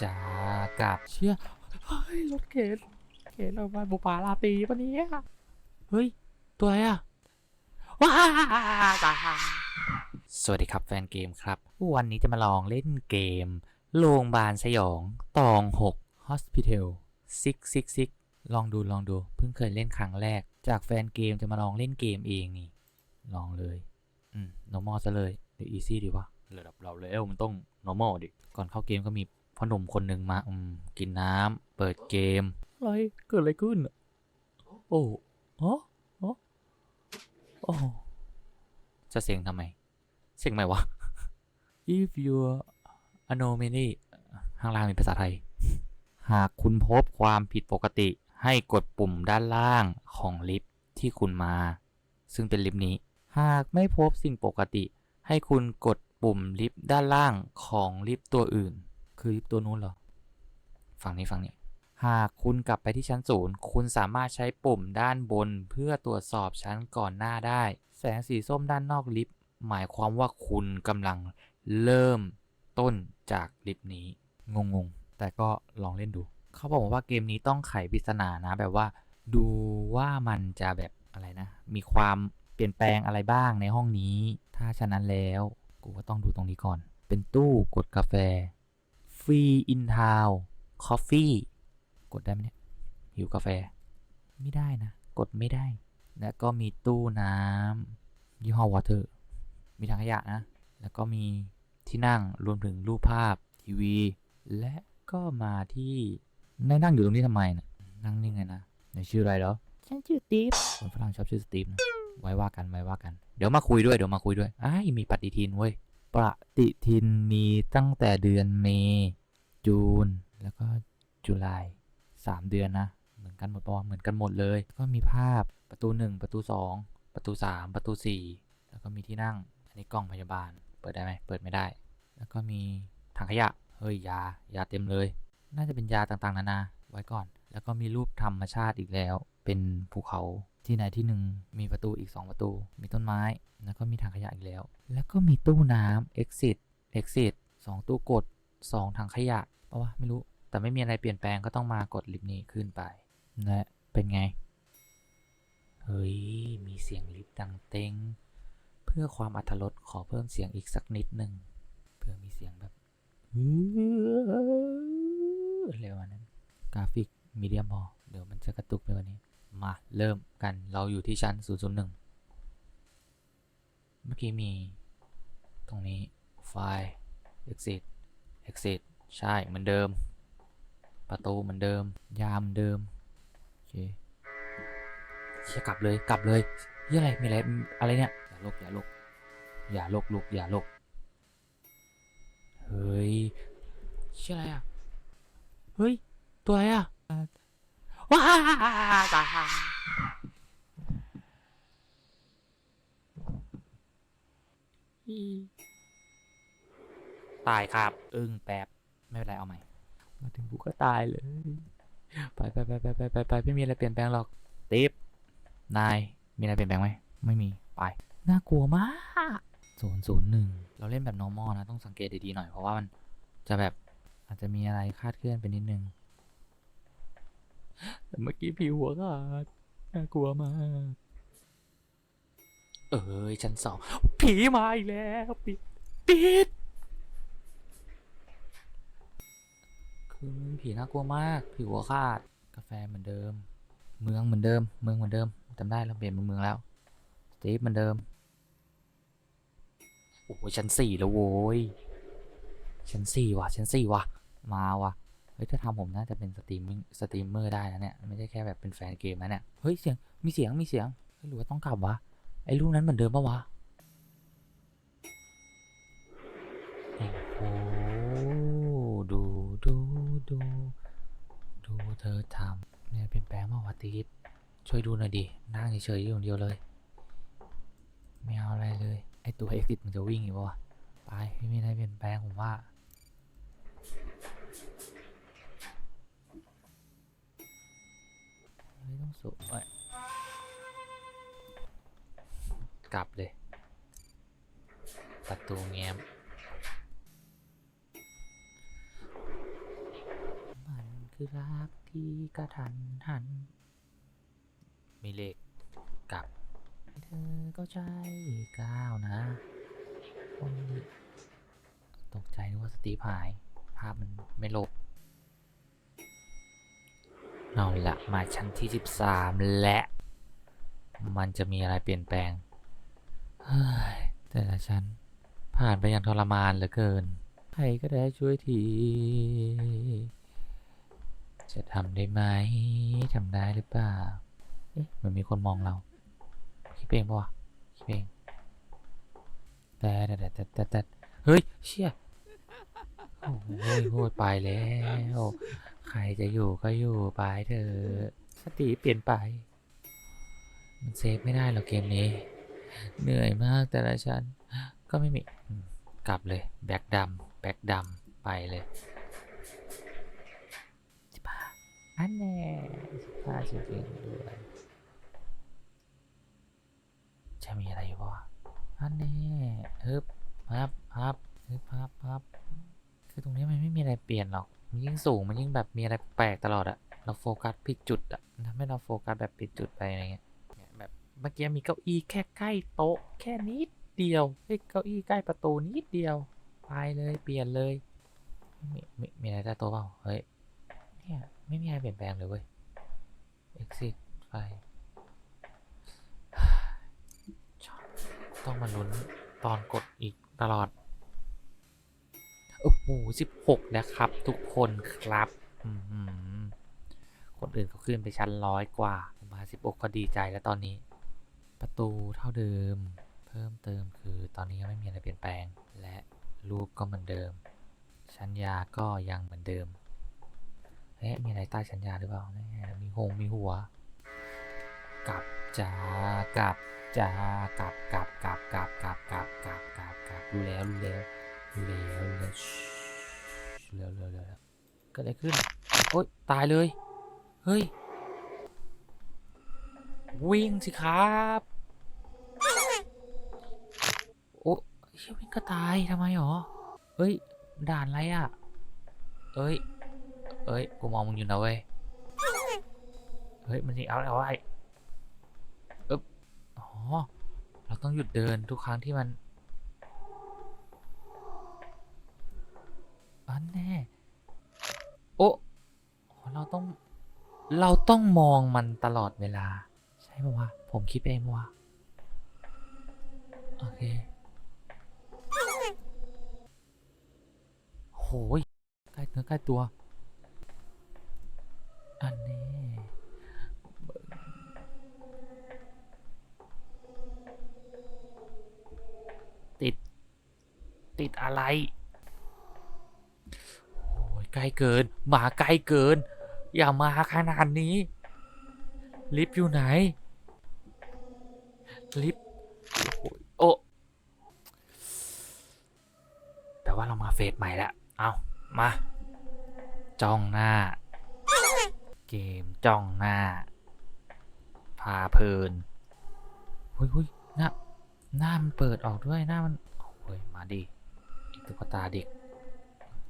จ้ากลับเชี่ยเฮ้ยรถเข็นเข็นออกมาบุปผาลาตรีปะเนี่ยเฮ้ย ตัวอะไรอะว้าสวัสดีครับแฟนเกมครับ วันนี้จะมาลองเล่นเกม โรงพยาบาลสยองตอง6 Hospital 666 ลองดูลองดู เพิ่งเคยเล่นครั้งแรก จากแฟนเกมจะมาลองเล่นเกมเองนี่ ลองเลย อืม normal ซะเลยหรือ easy ดีวะระดับเราแล้วมันต้อง normal ดิ ก่อนเข้าเกมก็มี พ่อหนุ่มคนหนึ่งมาอืมกินน้ำเปิดเกม อะไรเกิดอะไรขึ้น โอ้ฮะฮะโอ้จะเสียงทำไม เสียงไหมวะ if your anomaly ข้างล่างมีภาษาไทย หากคุณพบความผิดปกติให้กดปุ่มด้านล่างของลิฟต์ที่คุณมา ซึ่งเป็นลิฟต์นี้ หากไม่พบสิ่งปกติ ให้คุณกดปุ่มลิฟต์ด้านล่างของลิฟต์ตัวอื่น คือลิฟต์ตัวนู้นเหรอ ฝั่งนี้ฝั่งนี้ หากคุณกลับไปที่ชั้นศูนย์คุณสามารถใช้ปุ่มด้านบนเพื่อตรวจสอบชั้นก่อนหน้าได้ แสงสีส้มด้านนอกลิฟต์หมายความว่าคุณกำลังเริ่มต้นจากลิฟต์นี้ งงๆ แต่ก็ลองเล่นดู เขาบอกว่าเกมนี้ต้องไขปริศนานะแบบว่า ดูว่ามันจะแบบอะไรนะ มีความเปลี่ยนแปลงอะไรบ้างในห้องนี้ ถ้าฉะนั้นแล้ว กูก็ต้องดูตรงนี้ก่อน เป็นตู้กดกาแฟ ฟรีอินทาวคอฟฟี่กดได้ไหมเนี่ย หิวกาแฟ ไม่ได้นะ กดไม่ได้ แล้วก็มีตู้น้ำยี่ห้อวอเตอร์มีถังขยะนะ แล้วก็มีที่นั่งรวมถึงรูปภาพทีวี และก็มาที่นายนั่งอยู่ตรงนี้ทำไมนะนั่งนิ่งไงนะในชื่ออะไรเหรอฉันชื่อสตีฟคนฝรั่งชอบชื่อสตีฟนะไว้ว่ากันไว้ว่ากัน เดี๋ยวมาคุยด้วยเดี๋ยวมาคุยด้วยอ้ายมีปฏิทินเว้ย ปฏิทินมีตั้งแต่เดือนเมษจูน แล้วก็จุลายสามเดือนนะ เหมือนกันหมดปะเหมือนกันหมดเลย ก็มีภาพประตูหนึ่งประตูสองประตูสามประตูสี่แล้วก็มีที่นั่ง อันนี้กล้องพยาบาล เปิดได้ไหมเปิดไม่ได้ แล้วก็มีถังขยะ เฮ้ยยายาเต็มเลย น่าจะเป็นยาต่างๆ นานา ไว้ก่อน แล้วก็มีรูปธรรมชาติอีกแล้ว เป็นภูเขา ที่ไหนที่หนึ่งมีประตูอีก 2 ประตู มีต้นไม้ แล้วก็มีถังขยะอีกแล้ว แล้วก็มีตู้น้ำ exit exit 2 ตู้กด 2 ถังขยะเพราะว่าไม่รู้ แต่ไม่มีอะไรเปลี่ยนแปลงก็ต้องมากดลิฟต์นี้ขึ้นไปและเป็นไง เฮ้ย มีเสียงลิฟต์ดังเต็ง เพื่อความอัธรสขอเพิ่มเสียงอีกสักนิดหนึ่งเพื่อมีเสียงแบบอะไรประมานั้น กราฟิกมีเดียมพอเดี๋ยวมันจะกระตุกไปกว่านี้ มาเริ่มกันเราอยู่ที่ชั้น 001 เมื่อกี้มีตรงนี้ไฟล์ exit exit ใช่เหมือนเดิม ประตูเหมือนเดิม ยามเหมือนเดิม โอเคเชี่ยกลับเลยกลับเลยเฮียอะไรมีอะไรอะไรเนี่ย อย่าลกอย่าลกอย่าลกลุกอย่าลกเฮ้ยเชี่ยอะไรอะ เฮ้ย ตัวอะไรอะ ว้าตายครับ อึ้งแป๊บ ไม่เป็นไรเอาใหม่ มาถึงกูก็ตายเลยไปไปไปไปไปไปไปไม่มีอะไรเปลี่ยนแปลงหรอกติ๊บนาย มีอะไรเปลี่ยนแปลงไหม ไม่มี ไป น่ากลัวมากศูนย์ศูนย์หนึ่งเราเล่นแบบ normal นะ ต้องสังเกตดีๆหน่อย เพราะว่ามันจะแบบอาจจะมีอะไรคาดเคลื่อนไปนิดนึงแต่ เมื่อกี้ผิวหัวขาดน่ากลัวมาก เอ้ยชั้นสองผีมาอีกแล้วปิดปิดคือผีน่ากลัวมากผีหัวขาดกาแฟเหมือนเดิม เมืองเหมือนเดิม เมืองเหมือนเดิมจำได้เราเปลี่ยนเป็นเมืองแล้วสตีฟเหมือนเดิมโอ้ยชั้นสี่แล้วโว้ยชั้นสี่ว่ะชั้นสี่ว่ะมาว่ะเฮ้ยถ้าทำผมน่าจะเป็นสตรีมมิ่งสตรีมเมอร์ได้นะเนี่ยไม่ใช่แค่แบบเป็นแฟนเกมนะเนี่ยเฮ้ยเสียงมีเสียงมีเสียงเฮ้ยหรือว่าต้องกลับวะไอ้รูปนั้นเหมือนเดิมปะวะโอ้ดูดูดูดูเธอทำเนี่ยเปลี่ยนแปลงมากว่าตีดช่วยดูหน่อยดินั่งเฉยๆอยู่คนเดียวเลย ไม่เอาอะไรเลยไอตัว exit มันจะวิ่งอยู่ปะวะไปไม่มีอะไรเปลี่ยนแปลงผมว่า ไม่ต้องสุยกลับเลย ประตูแง้มมันคือรักที่กระทันหัน มีเลขกลับ เธอก็ใจก้าวนะคนนี้ตกใจว่าสติหาย ภาพมันไม่ลบ เอาละมาชั้นที่ 13 และ มันจะมีอะไรเปลี่ยนแปลงแต่ละชั้น ผ่านไปอย่างทรมานเหลือเกิน ใครก็ได้ช่วยที จะทำได้ไหมทำได้หรือเปล่าเอ๊ะเหมือนมีคนมองเรา คิดเองปะวะคิดเองแต่แต่แต่แต่แต่เฮ้ย เชี่ยโอ้ยโหโหยไปแล้ว ใครจะอยู่ก็อยู่ไปเถอะสติเปลี่ยนไป มันเซฟไม่ได้หรอกเกมนี้ เหนื่อยมากแต่ละชั้น ก็ไม่มีกลับเลย แบ็กดำแบ็กดำไปเลยสิบห้าอันแน่สิบห้าจริงด้วยจะมีอะไรอยู่วะอันแน่ฮึบฮับฮับฮึบฮับฮับคือตรงนี้มันไม่มีอะไรเปลี่ยนหรอก มันยิ่งสูงมันยิ่งแบบมีอะไรแปลกตลอดอะเราโฟกัสผิดจุดอะทำให้เราโฟกัสแบบผิดจุดไปอะไรเงี้ยเนี่ยแบบเมื่อกี้มีเก้าอี้แค่ใกล้โต๊ะ แค่นิดเดียวเฮ้ยเก้าอี้ใกล้ประตูนิดเดียวไปเลยเปลี่ยนเลยมีมีมีอะไรใต้โต๊ะเปล่าเฮ้ยเนี่ยไม่มีอะไรเปลี่ยนแปลงเลยเว้ย exit ไปต้องมาลุ้นตอนกดอีกตลอด โอ้โหสิบหกนะครับ ทุกคนครับคนอื่นเขาขึ้นไปชั้นร้อยกว่า ผมมาสิบหกก็ดีใจแล้วตอนนี้ ประตูเท่าเดิม เพิ่มเติมคือตอนนี้ยังไม่มีอะไรเปลี่ยนแปลง และรูปก็เหมือนเดิม ชัญญาก็ยังเหมือนเดิมเอ๊ะมีอะไรใต้ชัญญาหรือเปล่าแน่มีหงมีหัวกลับจ้ากลับจ้ากลับกลับกลับกลับกลับกลับกลับกลับกลับรู้แล้วรู้แล้ว แล้วรู้แล้วชิรู้แล้วแล้วรู้แล้วเกิดอะไรขึ้นโอ๊ยตายเลย เฮ้ย วิ่งสิครับโอ้เชี่ยวิ่งก็ตายทำไมหรอเฮ้ย ด่านอะไรอะเอ้ยเอ้ยกูมองมึงอยู่นะเว้ยเฮ้ยมันนี่เอาเอาไว้อึ๊บอ๋อเราต้องหยุดเดินทุกครั้งที่มัน อันแน่ โอ้อ๋อ เราต้อง เราต้องมองมันตลอดเวลา ใช่ปะวะ ผมคิดเองปะวะโอเคโหยใกล้เนื้อใกล้ตัว อันนี้ติด ติดอะไร โอ้ยใกล้เกิน หมาใกล้เกิน อย่ามาขนาดนี้ ลิฟต์อยู่ไหน ลิฟต์โอ้แต่ว่าเรามาเฟสใหม่แล้วเอามา จ้องหน้า เกมจ้องหน้า พาเพลินหุยหุยหน้าหน้ามันเปิดออกด้วยหน้ามันโอ้ยมาดิตุ๊กตาเด็ก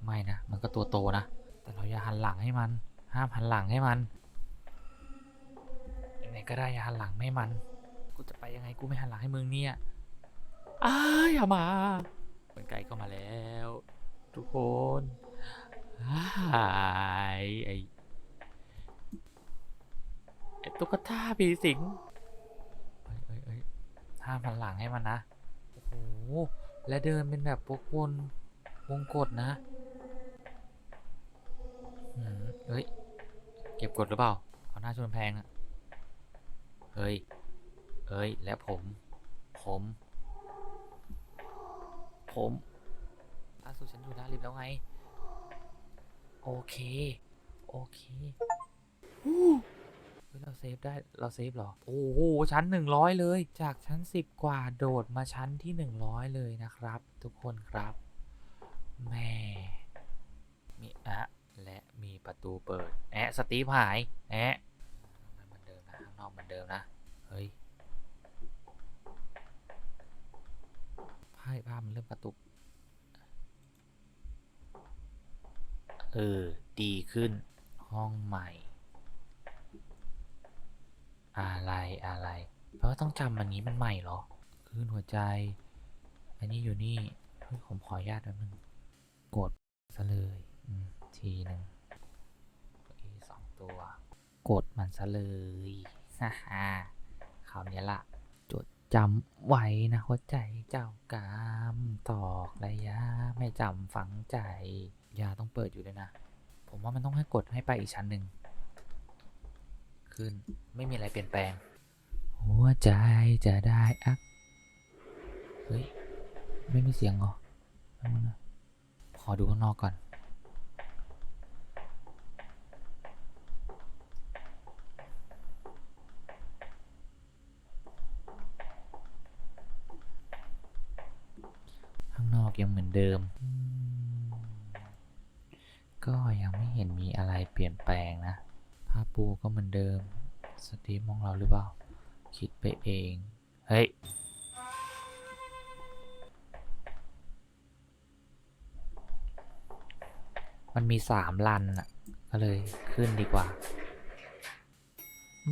ไม่นะ มันก็ตัวโตนะ แต่เราอย่าหันหลังให้มัน ห้ามหันหลังให้มันยังไงก็ได้อย่าหันหลังให้มัน กูจะไปยังไงกูไม่หันหลังให้มึงเนี่ยอ้าอย่ามาเป็นไก่ก็มาแล้ว ทุกคนอ้ายไอ้ไอ้ตุ๊กตาผีสิงเอ้ยเอ้ยเอ้ยห้ามหันหลังให้มันนะ โอ้โห และเดินเป็นแบบวกวนวงกดนะเฮ้ย ก็บกดหรือเปล่า เอาหน้าชนแพงอะเฮ้ยเอ้ย และผม ผม ผมล่าสุดฉันอยู่หน้าลิฟต์แล้วไง โอเค โอเคฮู้เราเซฟได้ เราเซฟหรอ โอ้โห ชั้นหนึ่งร้อยเลย จากชั้นสิบกว่าโดดมาชั้นที่หนึ่งร้อยเลยนะครับ ทุกคนครับ แม่มีอะและ ประตูเปิด แอะสตีฟหาย แอะมันเหมือนเดิมนะข้างนอกเหมือนเดิมนะ เฮ้ยภาพภาพมันเริ่มกระตุก เออ ดีขึ้น ห้องใหม่ อะไรอะไร เพราะว่าต้องจำอันนี้มันใหม่เหรอคลื่นหัวใจ อันนี้อยู่นี่ เฮ้ย ผมขออนุญาตแป๊บนึง กดซะเลย ทีหนึ่ง ตัว กดมันซะเลยฮ่าฮ่าคราวนี้ละจดจำไว้นะหัวใจเจ้ากามตอกระยะไม่จำฝังใจ ยาต้องเปิดอยู่ด้วยนะ ผมว่ามันต้องให้กดให้ไปอีกชั้นหนึ่งขึ้นไม่มีอะไรเปลี่ยนแปลง หัวใจจะได้อักเฮ้ย ไม่มีเสียงเหรอขอดูข้างนอกก่อน ข้างน อกยังเหมือนเดิม ก็ยังไม่เห็นมีอะไรเปลี่ยนแปลงนะ ผ้าปูก็เหมือนเดิม สตีฟมองเราหรือเปล่า คิดไปเอง เฮ้ย มันมีสามลันอะ ก็เลยขึ้นดีกว่า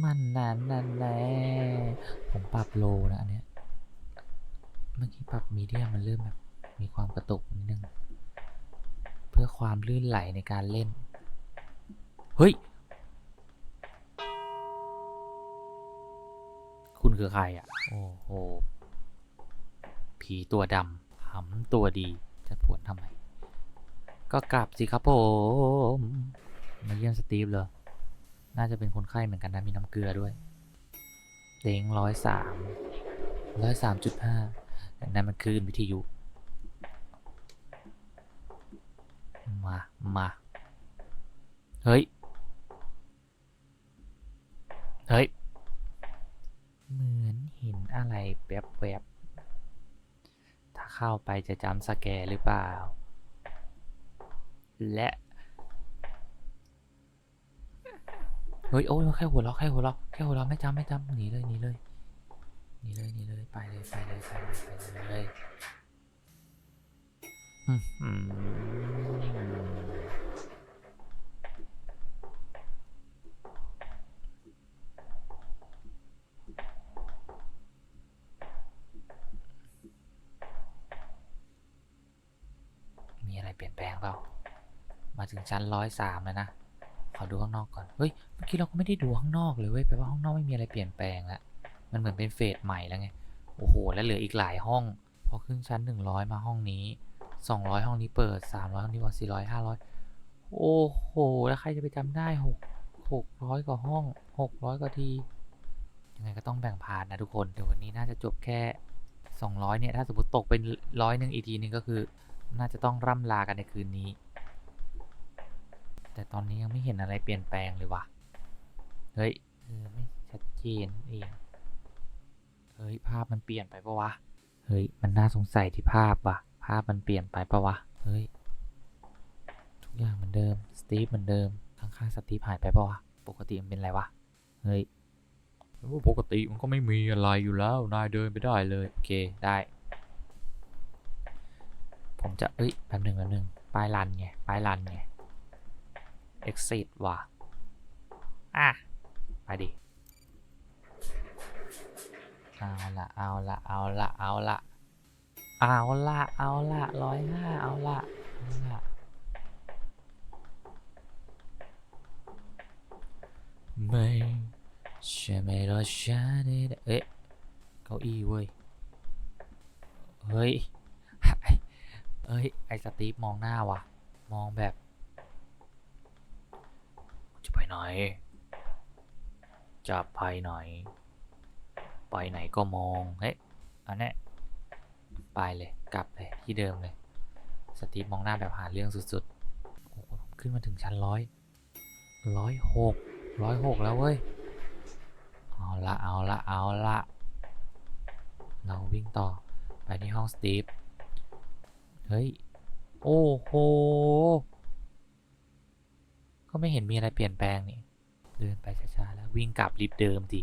มันนั้นนั่นแหละผมปรับโลนะอันเนี้ย เมื่อกี้ปรับมีเดียมันเริ่มแบบ มีความกระตุกนิดนึง เพื่อความลื่นไหลในการเล่น เฮ้ย คุณคือใครอะ โอ้โห ผีตัวดำหำตัวดี จะผวนทำไม ก็กลับสิครับผม มาเยี่ยมสตีฟเลยน่าจะเป็นคนไข้เหมือนกันนะ มีน้ำเกลือด้วยเต็งร้อยสามร้อยสามจุดห้านั่นมันคลื่นวิทยุ มา เฮ้ย เฮ้ย เหมือนเห็นอะไรแวบๆถ้าเข้าไปจะจำสแกรหรือเปล่า และ เฮ้ย โอ้ยแค่หัวเราะแค่หัวเราะแค่หัวเราะไม่จำไม่จำหนีเลยหนีเลยหนีเลยหนีเลยไปเลยไปเลยไปเลยไปเลย อะไรเปลี่ยนแปลงเปล่า มาถึงชั้นร้อยสามแล้วนะ ขอดูข้างนอกก่อน เฮ้ย เมื่อกี้เราก็ไม่ได้ดูข้างนอกเลยเว้ย แปลว่าห้องนอกไม่มีอะไรเปลี่ยนแปลงแล้วมันเหมือนเป็นเฟสใหม่แล้วไง โอ้โห แล้วเหลืออีกหลายห้อง พอขึ้นชั้นหนึ่งร้อยมาห้องนี้สองร้อยห้องนี้เปิดสามร้อยห้องนี้ว่าสี่ร้อยห้าร้อยโอ้โห แล้วใครจะไปจำได้หกหกร้อยกว่าห้องหกร้อยกว่าทียังไงก็ต้องแบ่งพาร์ทนะทุกคน เดี๋ยววันนี้น่าจะจบแค่สองร้อยเนี่ย ถ้าสมมติตกเป็นร้อยหนึ่งอีกทีนึงก็คือ น่าจะต้องร่ำลากันในคืนนี้ แต่ตอนนี้ยังไม่เห็นอะไรเปลี่ยนแปลงเลยว่ะ เฮ้ยเออไม่ชัดเจนเองเฮ้ยภาพมันเปลี่ยนไปปะวะ เฮ้ยมันน่าสงสัยที่ภาพว่ะ ภาพมันเปลี่ยนไปปะวะ เฮ้ยทุกอย่างเหมือนเดิม สตีฟเหมือนเดิม ข้างๆสตีฟหายไปปะวะ ปกติมันเป็นอะไรวะ เฮ้ยปกติมันก็ไม่มีอะไรอยู่แล้ว นายเดินไปได้เลย โอเค ได้ ผมจะ เอ้ยแป๊บหนึ่งแป๊บหนึ่งป้ายรันไงป้ายรันไง exit ว่ะ อะ ไปดิ เอาละเอาละเอาละเอาละเอาละเอาละร้อยห้าเอาละเอาละไม่ใช่ไม่รอช้าได้เอ๊ะ เก้าอี้เว้ย เฮ้ย เอ้ย ไอสตีฟมองหน้าว่ะ มองแบบ จะไปไหน จะไปไหน ไปไหนก็มอง เฮ้ย อันนี้ไปเลย กลับเลยที่เดิมเลย สตีฟมองหน้าแบบหาเรื่องสุดๆ โอ้โหขึ้นมาถึงชั้นร้อย ร้อยหก ร้อยหกแล้วเว้ย เอาละ เอาละ เอาละ เราวิ่งต่อไปที่ห้องสตีฟ เฮ้ย โอ้โห ก็ไม่เห็นมีอะไรเปลี่ยนแปลงนี่ เดินไปช้าๆแล้ววิ่งกลับลิฟต์เดิมดิ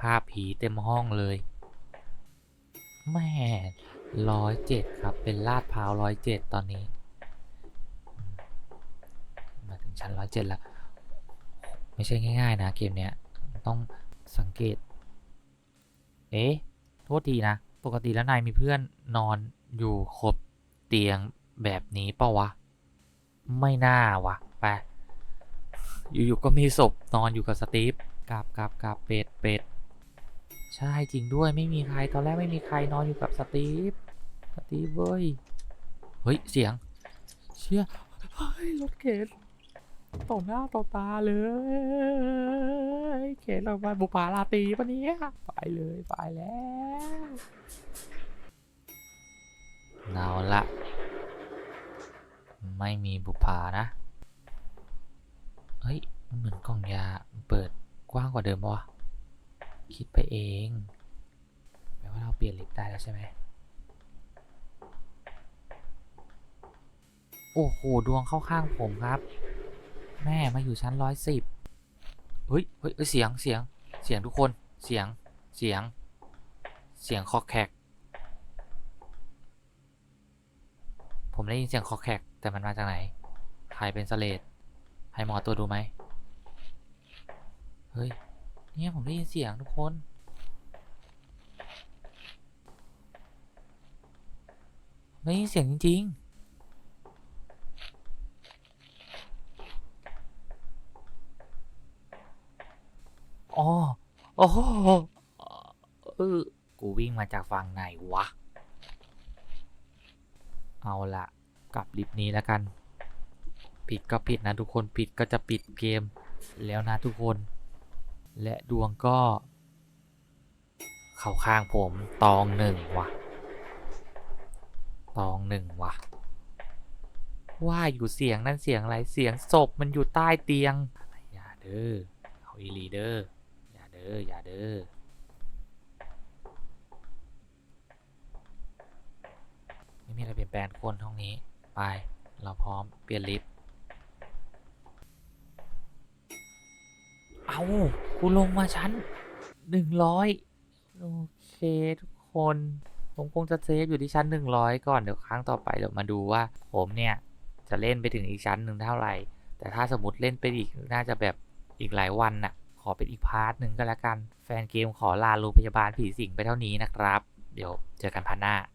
ภาพผีเต็มห้องเลยแม่ร้อยเจ็ดครับ เป็นลาดพร้าวร้อยเจ็ดตอนนี้มมาถึงชั้นร้อยเจ็ดแล้วไม่ใช่ง่าย ๆ นะ เกมเนี้ย ต้องสังเกต เอ๊ะ โทษทีนะ ปกติแล้วนายมีเพื่อนนอนอยู่ครบ เตียงแบบนี้เปล่าวะ ไม่น่าวะไป อยู่ๆก็มีศพนอนอยู่กับสตีฟกับกับกับเป็ดเป็ดใช่จริงด้วยไม่มีใครตอนแรกไม่มีใครนอนอยู่กับสตีฟสตีฟเว้ยเฮ้ยเสียง เชี่ยเฮ้ยรถเข็นต่อหน้าต่อตาเลย เข็นออกมาบุปผาลาตรีปะเนี้ยไปเลยไปแล้ว เอาละไม่มีบุปผานะ เฮ้ย มันเหมือนกล่องยาเปิดกว้างกว่าเดิมวะคิดไปเองแปลว่าเราเปลี่ยนลิฟต์ได้แล้วใช่ไหมโอ้โห ดวงเข้าข้างผมครับ แม่มาอยู่ชั้นร้อยสิบเฮ้ยเฮ้ยเสียงเสียงเสียงทุกคนเสียงเสียง เสียงคอแขก ผมได้ยินเสียงคอแขกแต่มันมาจากไหน ใครเป็นสเลดให้หมอตัวดูไหม เฮ้ย เนี่ยผมได้ยินเสียงทุกคน ได้ยินเสียงจริง ๆอ๋อโอ้โหเออกูวิ่งมาจากฝั่งไหนวะ เอาละกลับลิฟต์นี้แล้วกัน ผิดก็ผิดนะทุกคนผิดก็จะปิดเกมแล้วนะทุกคน และดวงก็ เข้าข้างผมตองหนึ่งว่ะ ตองหนึ่งว่ะ ว่าอยู่เสียงนั่นเสียงอะไรเสียงศพมันอยู่ใต้เตียง อย่าเด้อเอาอีลีเด้ออย่าเด้ออย่าเด้อ ไม่มีอะไรเปลี่ยนแปลงทุก คนห้องนี้ ไป เราพร้อมเปลี่ยนลิฟต์ เอากูลงมาชั้นหนึ่งร้อยโอเคทุกคน ผมคงจะเซฟอยู่ที่ชั้นหนึ่งร้อยก่อน เดี๋ยวครั้งต่อไปเดี๋ยวมาดูว่า ผมเนี่ย จะเล่นไปถึงอีกชั้นหนึ่งเท่าไหร่ แต่ถ้าสมมติเล่นไปอีกน่าจะแบบอีกหลายวันน่ะ ขอเป็นอีกพาร์ทหนึ่งก็แล้วกัน แฟนเกมขอลาโรงพยาบาลผีสิงไปเท่านี้นะครับ เดี๋ยวเจอกันพันหน้า